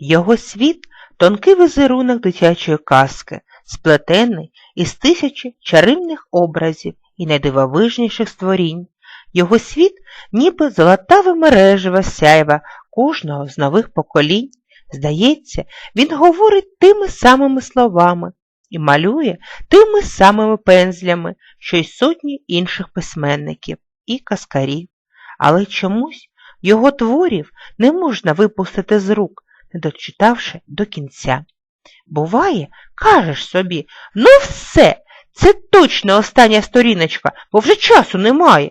Його світ тонкий візерунок дитячої казки, сплетений із тисячі чарівних образів і найдивовижніших створінь. Його світ ніби золотаве мережево сяйва кожного з нових поколінь. Здається, він говорить тими самими словами і малює тими самими пензлями, що й сотні інших письменників і казкарів. Але чомусь його творів не можна випустити з рук, не дочитавши до кінця. Буває, кажеш собі, ну все, це точно остання сторіночка, бо вже часу немає.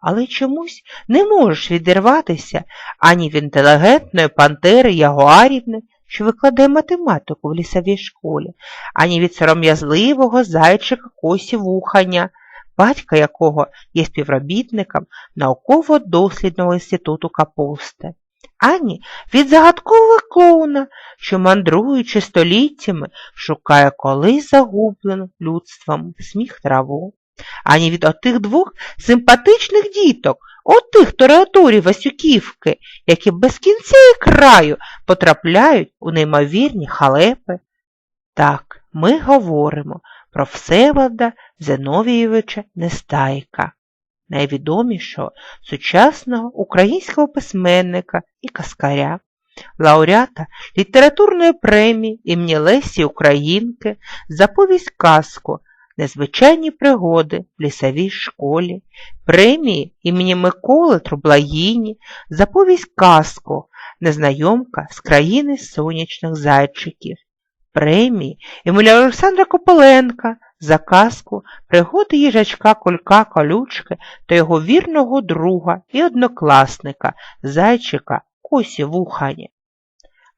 Але чомусь не можеш відірватися ані від інтелігентної пантери Ягуарівни, що викладає математику в лісовій школі, ані від сором'язливого зайчика Косі Вуханя, батька якого є співробітником науково-дослідного інституту капусти, ані від загадкового клоуна, що, мандруючи століттями, шукає колись загублену людством сміх траву, ані від отих двох симпатичних діток, отих тореаторів Васюківки, які без кінця і краю потрапляють у неймовірні халепи. Так, ми говоримо про Всеволода Зиновійовича Нестайка, найвідомішого сучасного українського письменника і каскаря, лауреата літературної премії імені Лесі Українки за повість казку. Незвичайні пригоди в лісовій школі, премії імені Миколи Трублаїні за повість казку. Незнайомка з країни сонячних зайчиків, премії імені Олександра Копеленка за казку пригоди їжачка Колька Колючки та його вірного друга і однокласника, зайчика Косі Вухані.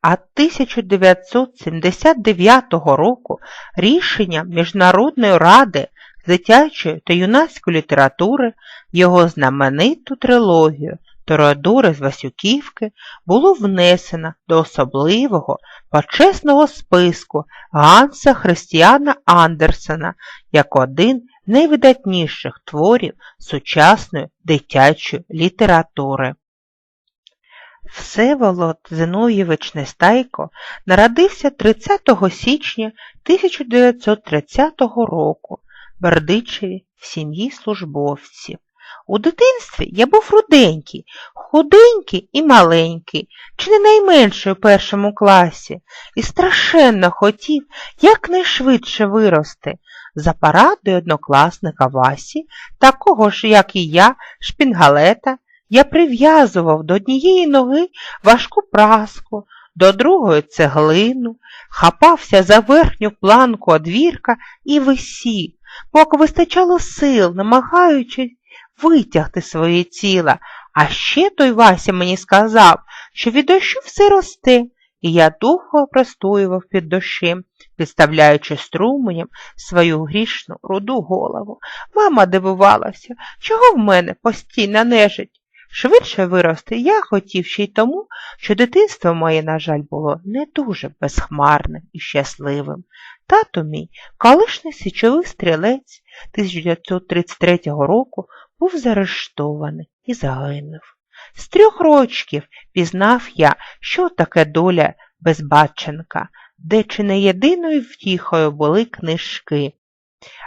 А 1979 року рішенням Міжнародної ради дитячої та юнацької літератури його знамениту трилогію Тореадори з Васюківки було внесено до особливого почесного списку Ганса Христіана Андерсена як один з найвидатніших творів сучасної дитячої літератури. Всеволод Зинов'євич Нестайко народився 30 січня 1930 року в Бердичеві в сім'ї службовців. У дитинстві я був руденький, худенький і маленький, чи не найменший у першому класі, і страшенно хотів якнайшвидше вирости. За порадою однокласника Васі, такого ж, як і я, шпінгалета, я прив'язував до однієї ноги важку праску, до другої цеглину, хапався за верхню планку одвірка і висів, поки вистачало сил, намагаючись витягти своє тіло. А ще той Вася мені сказав, що від дощу все росте, і я довго простоював під дощем, підставляючи струменем свою грішну руду голову. Мама дивувалася, чого в мене постійно нежить. Швидше вирости я хотів ще й тому, що дитинство моє, на жаль, було не дуже безхмарним і щасливим. Тато мій, колишній січовий стрілець 1933 року, був заарештований і загинув. З трьох рочків пізнав я, що таке доля безбаченка, де чи не єдиною втіхою були книжки.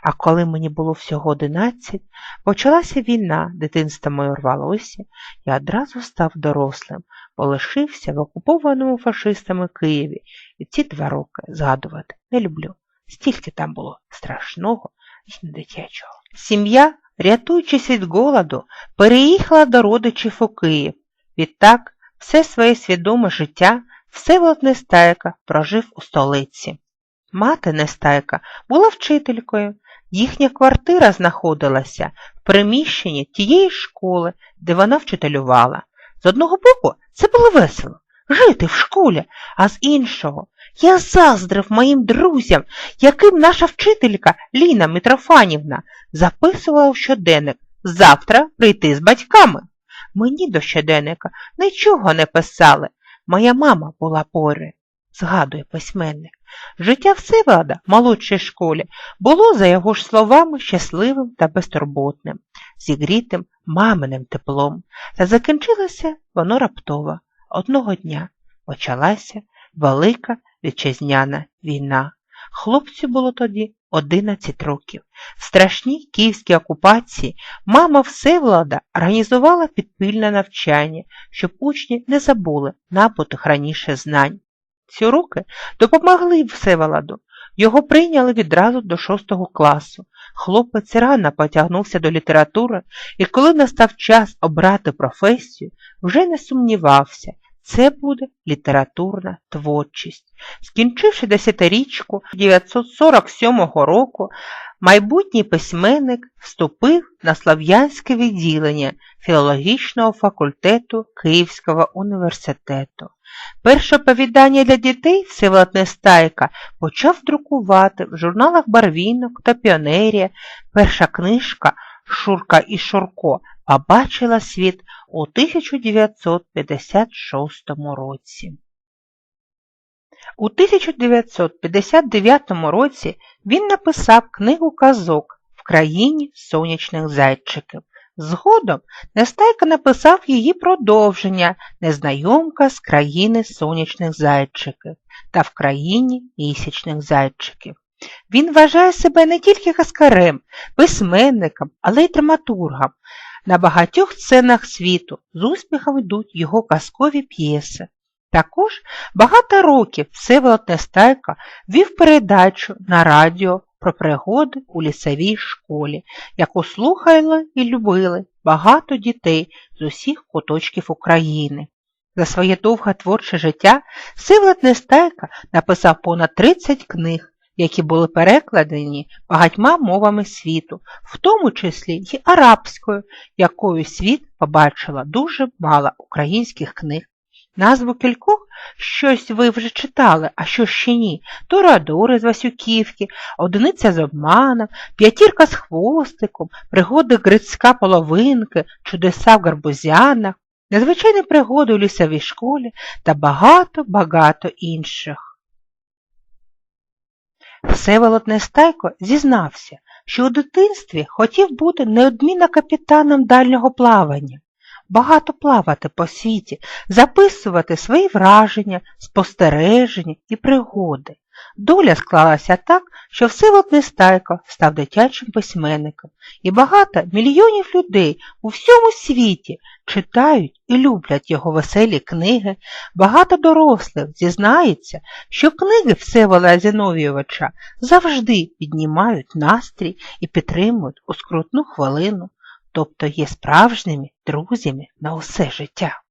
А коли мені було всього одинадцять, почалася війна, дитинство моє рвалося, я одразу став дорослим, полишився в окупованому фашистами Києві і ці два роки згадувати не люблю. Стільки там було страшного і дитячого. Сім'я, рятуючись від голоду, переїхала до родичів у Київ. Відтак все своє свідоме життя Всеволод Нестайка прожив у столиці. Мати Нестайка була вчителькою. Їхня квартира знаходилася в приміщенні тієї школи, де вона вчителювала. З одного боку, це було весело жити в школі, а з іншого я заздрив моїм друзям, яким наша вчителька Ліна Митрофанівна записувала в щоденник завтра прийти з батьками. Мені до щоденника нічого не писали. Моя мама була поряд, згадує письменник. Життя Всеволода в молодшій школі було, за його ж словами, щасливим та безтурботним, зігрітим маминим теплом, та закінчилося воно раптово. Одного дня почалася Велика Вітчизняна війна. Хлопцю було тоді 11 років. В страшній київській окупації мама Всевлада організувала підпільне навчання, щоб учні не забули набутих раніше знань. Ці уроки допомогли Всеволаду. Його прийняли відразу до шостого класу. Хлопець рано потягнувся до літератури і коли настав час обрати професію, вже не сумнівався, це буде літературна творчість. Скінчивши десятирічку 947 року, майбутній письменник вступив на слав'янське відділення філологічного факультету Київського університету. Перше оповідання для дітей Всеволод Нестайка почав друкувати в журналах Барвінок та Піонерія. Перша книжка Шурка і Шурко побачила світ у 1956 році. У 1959 році він написав книгу казок в країні сонячних зайчиків. Згодом Нестайка написав її продовження Незнайомка з країни сонячних зайчиків та в країні місячних зайчиків. Він вважає себе не тільки каскарем, письменником, але й драматургом. На багатьох сценах світу з успіхом йдуть його казкові п'єси. Також багато років Всеволод Нестайко вів передачу на радіо про пригоди у лісовій школі, яку слухали і любили багато дітей з усіх куточків України. За своє довге творче життя Всеволод Нестайко написав понад 30 книг, які були перекладені багатьма мовами світу, в тому числі й арабською, якою світ побачила дуже мало українських книг. Назву кількох щось ви вже читали, а що ще ні. Торадори з Васюківки, одиниця з обманом, п'ятірка з хвостиком, пригоди Грицька половинки, чудеса в гарбузянах, незвичайні пригоди у лісовій школі та багато-багато інших. Всеволод Нестайко зізнався, що у дитинстві хотів бути неодмінно капітаном дальнього плавання, багато плавати по світі, записувати свої враження, спостереження і пригоди. Доля склалася так, що Всеволод Нестайко став дитячим письменником, і багато мільйонів людей у всьому світі читають і люблять його веселі книги. Багато дорослих зізнається, що книги Всеволода Зіновійовича завжди піднімають настрій і підтримують у скрутну хвилину, тобто є справжніми друзями на усе життя.